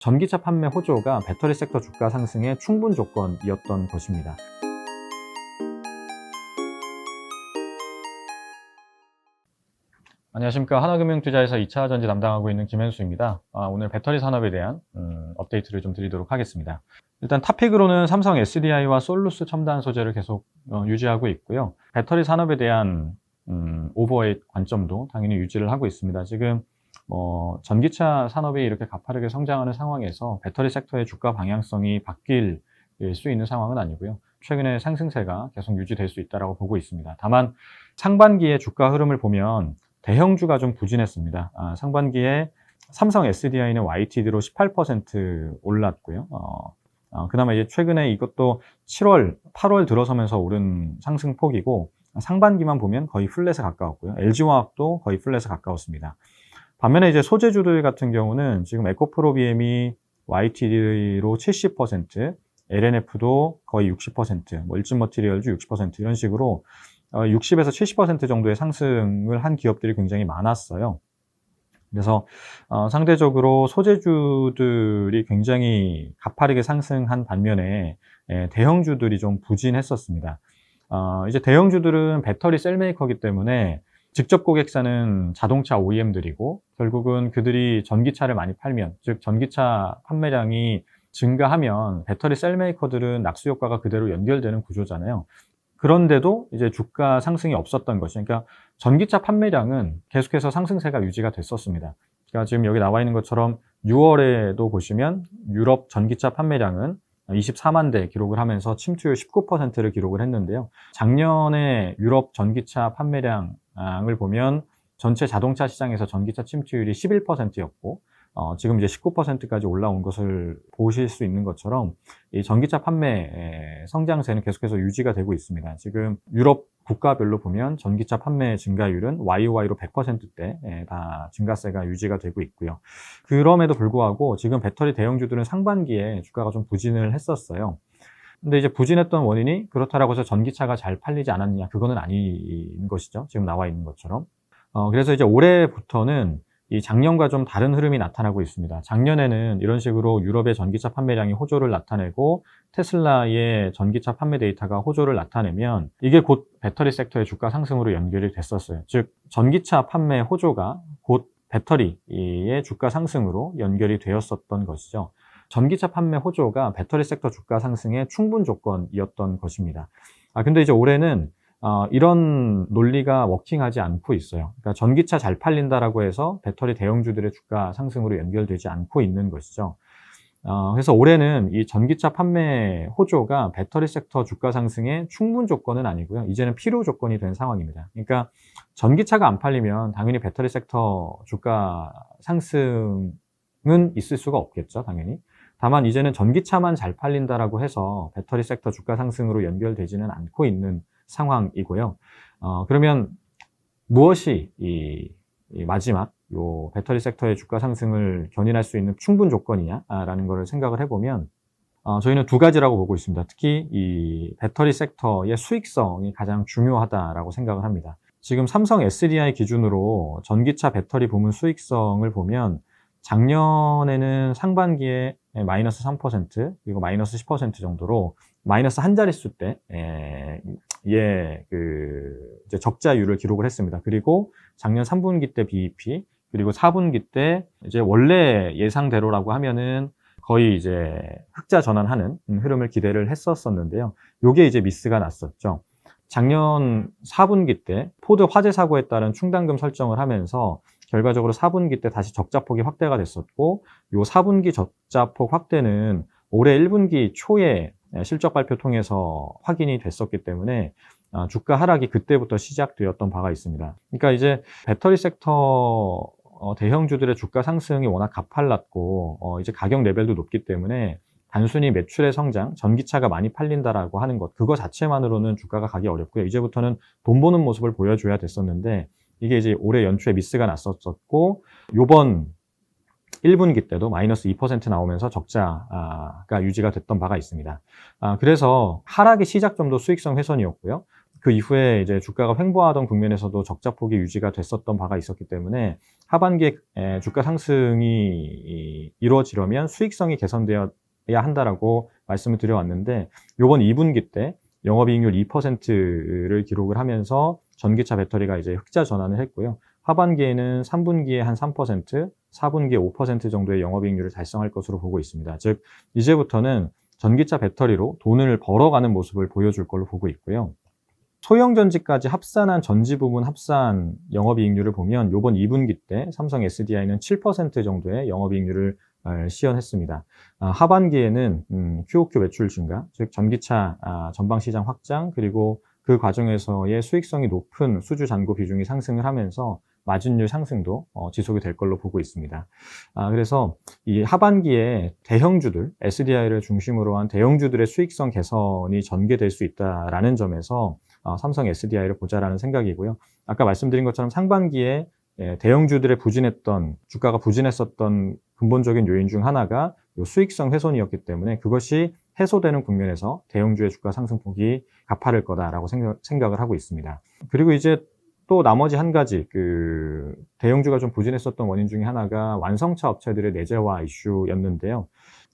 전기차 판매 호조가 배터리 섹터 주가 상승의 충분 조건이었던 것입니다. 안녕하십니까. 하나금융투자에서 2차 전지 담당하고 있는 김현수입니다. 아, 오늘 배터리 산업에 대한 음, 업데이트를 좀 드리도록 하겠습니다. 일단 탑픽으로는 삼성 SDI와 솔루스 첨단 소재를 계속 어, 유지하고 있고요. 배터리 산업에 대한 음, 오버웨이 관점도 당연히 유지를 하고 있습니다. 지금 뭐 전기차 산업이 이렇게 가파르게 성장하는 상황에서 배터리 섹터의 주가 방향성이 바뀔 수 있는 상황은 아니고요. 최근에 상승세가 계속 유지될 수 있다고 보고 있습니다. 다만 상반기의 주가 흐름을 보면 대형주가 좀 부진했습니다. 아, 상반기에 삼성 SDI는 YTD로 18% 올랐고요. 어, 어, 그나마 이제 최근에 이것도 7월, 8월 들어서면서 오른 상승폭이고 상반기만 보면 거의 플랫에 가까웠고요. LG화학도 거의 플랫에 가까웠습니다. 반면에 이제 소재주들 같은 경우는 지금 에코프로비엠이 YTD로 70%, LNF도 거의 60%, 뭐 일진 머티리얼즈 60% 이런 식으로 60에서 어, 70% 정도의 상승을 한 기업들이 굉장히 많았어요. 그래서 어, 상대적으로 소재주들이 굉장히 가파르게 상승한 반면에 예, 대형주들이 좀 부진했었습니다. 어, 이제 대형주들은 배터리 셀메이커기 때문에 직접 고객사는 자동차 OEM들이고 결국은 그들이 전기차를 많이 팔면 즉 전기차 판매량이 증가하면 배터리 셀 메이커들은 낙수 효과가 그대로 연결되는 구조잖아요. 그런데도 이제 주가 상승이 없었던 것이 그러니까 전기차 판매량은 계속해서 상승세가 유지가 됐었습니다. 그러니까 지금 여기 나와 있는 것처럼 6월에도 보시면 유럽 전기차 판매량은 24만 대 기록을 하면서 침투율 19%를 기록을 했는데요. 작년에 유럽 전기차 판매량 을 보면 전체 자동차 시장에서 전기차 침투율이 11%였고 어, 지금 이제 19%까지 올라온 것을 보실 수 있는 것처럼 이 전기차 판매 성장세는 계속해서 유지가 되고 있습니다. 지금 유럽 국가별로 보면 전기차 판매 증가율은 YOY로 100%대 다 증가세가 유지가 되고 있고요. 그럼에도 불구하고 지금 배터리 대형주들은 상반기에 주가가 좀 부진을 했었어요. 근데 이제 부진했던 원인이 그렇다라고 해서 전기차가 잘 팔리지 않았느냐 그거는 아닌 것이죠. 지금 나와 있는 것처럼. 어, 그래서 이제 올해부터는 이 작년과 좀 다른 흐름이 나타나고 있습니다. 작년에는 이런 식으로 유럽의 전기차 판매량이 호조를 나타내고 테슬라의 전기차 판매 데이터가 호조를 나타내면 이게 곧 배터리 섹터의 주가 상승으로 연결이 됐었어요. 즉 전기차 판매 호조가 곧 배터리의 주가 상승으로 연결이 되었었던 것이죠. 전기차 판매 호조가 배터리 섹터 주가 상승의 충분 조건이었던 것입니다. 아 근데 이제 올해는 어, 이런 논리가 워킹하지 않고 있어요. 그러니까 전기차 잘 팔린다라고 해서 배터리 대형주들의 주가 상승으로 연결되지 않고 있는 것이죠. 어, 그래서 올해는 이 전기차 판매 호조가 배터리 섹터 주가 상승의 충분 조건은 아니고요. 이제는 필요 조건이 된 상황입니다. 그러니까 전기차가 안 팔리면 당연히 배터리 섹터 주가 상승은 있을 수가 없겠죠, 당연히. 다만 이제는 전기차만 잘 팔린다라고 해서 배터리 섹터 주가 상승으로 연결되지는 않고 있는 상황이고요. 어, 그러면 무엇이 이, 이, 마지막 요 배터리 섹터의 주가 상승을 견인할 수 있는 충분 조건이냐라는 것을 생각을 해보면 어, 저희는 두 가지라고 보고 있습니다. 특히 이 배터리 섹터의 수익성이 가장 중요하다라고 생각을 합니다. 지금 삼성 SDI 기준으로 전기차 배터리 부문 수익성을 보면 작년에는 상반기에 마이너스 3% 그리고 마이너스 10% 정도로 마이너스 한 자릿수 때 예, 그, 이제 적자율을 기록을 했습니다. 그리고 작년 3분기 때 BEP, 그리고 4분기 때 이제 원래 예상대로라고 하면은 거의 이제 흑자 전환하는 흐름을 기대를 했었었는데요. 요게 이제 미스가 났었죠. 작년 4분기 때 포드 화재 사고에 따른 충당금 설정을 하면서 결과적으로 4분기 때 다시 적자폭이 확대가 됐었고 요 4분기 적자폭 확대는 올해 1분기 초에 네, 실적 발표 통해서 확인이 됐었기 때문에 아, 주가 하락이 그때부터 시작되었던 바가 있습니다. 그러니까 이제 배터리 섹터 어, 대형주들의 주가 상승이 워낙 가팔랐고 어, 이제 가격 레벨도 높기 때문에 단순히 매출의 성장, 전기차가 많이 팔린다라고 하는 것, 그거 자체만으로는 주가가 가기 어렵고요. 이제부터는 돈 버는 모습을 보여줘야 됐었는데 이게 이제 올해 연초에 미스가 났었었고 요번 1분기 때도 마이너스 2% 나오면서 적자가 유지가 됐던 바가 있습니다. 아, 그래서 하락의 시작점도 수익성 훼손이었고요. 그 이후에 이제 주가가 횡보하던 국면에서도 적자폭이 유지가 됐었던 바가 있었기 때문에 하반기에 에, 주가 상승이 이- 이루어지려면 수익성이 개선되어야 한다라고 말씀을 드려왔는데 요번 2분기 때 영업이익률 2%를 기록을 하면서 전기차 배터리가 이제 흑자 전환을 했고요. 하반기에는 3분기에 한 3%, 4분기에 5% 정도의 영업이익률을 달성할 것으로 보고 있습니다. 즉 이제부터는 전기차 배터리로 돈을 벌어가는 모습을 보여줄 걸로 보고 있고요. 소형 전지까지 합산한 전지 부분 합산 영업이익률을 보면 요번 2분기 때 삼성 SDI는 7% 정도의 영업이익률을 어, 시현했습니다. 아, 하반기에는 음, QOQ 매출 증가, 즉 전기차 아, 전방 시장 확장 그리고 그 과정에서의 수익성이 높은 수주 잔고 비중이 상승을 하면서 마진율 상승도 어, 지속이 될 걸로 보고 있습니다. 아, 그래서 이 하반기에 대형주들, SDI를 중심으로 한 대형주들의 수익성 개선이 전개될 수 있다라는 점에서 어, 삼성 SDI를 보자라는 생각이고요. 아까 말씀드린 것처럼 상반기에 예, 대형주들의 부진했던 주가가 부진했었던 근본적인 요인 중 하나가 요 수익성 훼손이었기 때문에 그것이 해소되는 국면에서 대형주의 주가 상승폭이 가파를 거다라고 생각, 생각 을 하고 있습니다. 그리고 이제 또 나머지 한 가지 그 대형주가 좀 부진했었던 원인 중에 하나가 완성차 업체들의 내재화 이슈였는데요.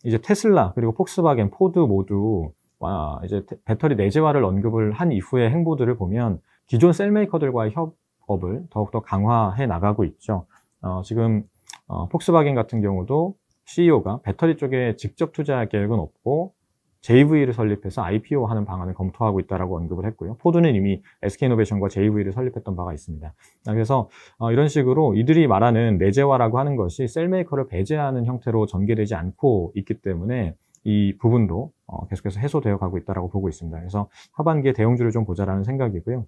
이제 테슬라 그리고 폭스바겐, 포드 모두 와, 이제 태- 배터리 내재화를 언급을 한 이후의 행보들을 보면 기존 셀메이커들과의 협 업을 더욱더 강화해 나가고 있죠. 어, 지금 어, 폭스바겐 같은 경우도 CEO가 배터리 쪽에 직접 투자할 계획은 없고 JV를 설립해서 IPO 하는 방안을 검토하고 있다라고 언급을 했고요. 포드는 이미 SK이노베이션과 JV를 설립했던 바가 있습니다. 아, 그래서 어, 이런 식으로 이들이 말하는 내재화라고 하는 것이 셀메이커를 배제하는 형태로 전개되지 않고 있기 때문에 이 부분도 어, 계속해서 해소되어 가고 있다라고 보고 있습니다. 그래서 하반기에 대형주를 좀 보자라는 생각이고요.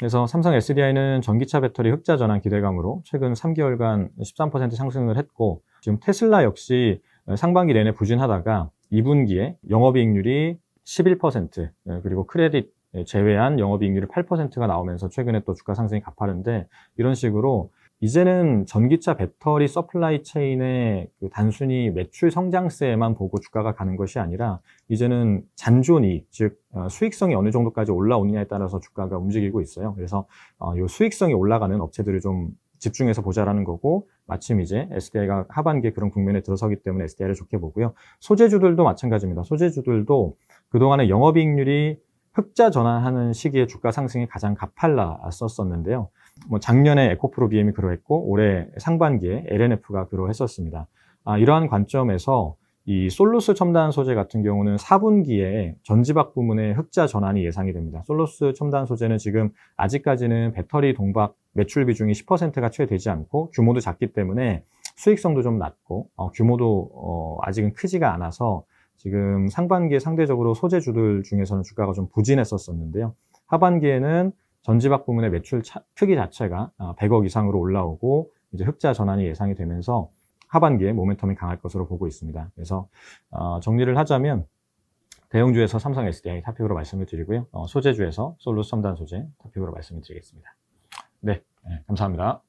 그래서 삼성 SDI는 전기차 배터리 흑자 전환 기대감으로 최근 3개월간 13% 상승을 했고 지금 테슬라 역시 상반기 내내 부진하다가 2분기에 영업이익률이 11% 예, 그리고 크레딧 제외한 영업이익률이 8%가 나오면서 최근에 또 주가 상승이 가파른데 이런 식으로 이제는 전기차 배터리 서플라이 체인의 그 단순히 매출 성장세만 보고 주가가 가는 것이 아니라 이제는 잔존이 즉 어, 수익성이 어느 정도까지 올라오느냐에 따라서 주가가 움직이고 있어요. 그래서 어, 이 수익성이 올라가는 업체들을 좀 집중해서 보자라는 거고 마침 이제 SDI가 하반기에 그런 국면에 들어서기 때문에 SDI를 좋게 보고요. 소재주들도 마찬가지입니다. 소재주들도 그동안에 영업이익률이 흑자 전환하는 시기에 주가 상승이 가장 가팔랐었었는데요. 뭐 작년에 에코프로 BM이 그러했고 올해 상반기에 LNF가 그러했었습니다. 아, 이러한 관점에서 이 솔루스 첨단 소재 같은 경우는 4분기에 전지박 부문의 흑자 전환이 예상이 됩니다. 솔루스 첨단 소재는 지금 아직까지는 배터리 동박 매출 비중이 10%가 채 되지 않고 규모도 작기 때문에 수익성도 좀 낮고 어, 규모도 어, 아직은 크지가 않아서 지금 상반기에 상대적으로 소재주들 중에서는 주가가 좀 부진했었었는데요. 하반기에는 전지박 부문의 매출 차- 크기 자체가 아, 100억 이상으로 올라오고 이제 흑자 전환이 예상이 되면서 하반기에 모멘텀이 강할 것으로 보고 있습니다. 그래서 어, 정리를 하자면 대형주에서 삼성 SDI 타픽으로 말씀을 드리고요. 어, 소재주에서 솔루스 첨단 소재 타픽으로 말씀을 드리겠습니다. 네, 네, 감사합니다.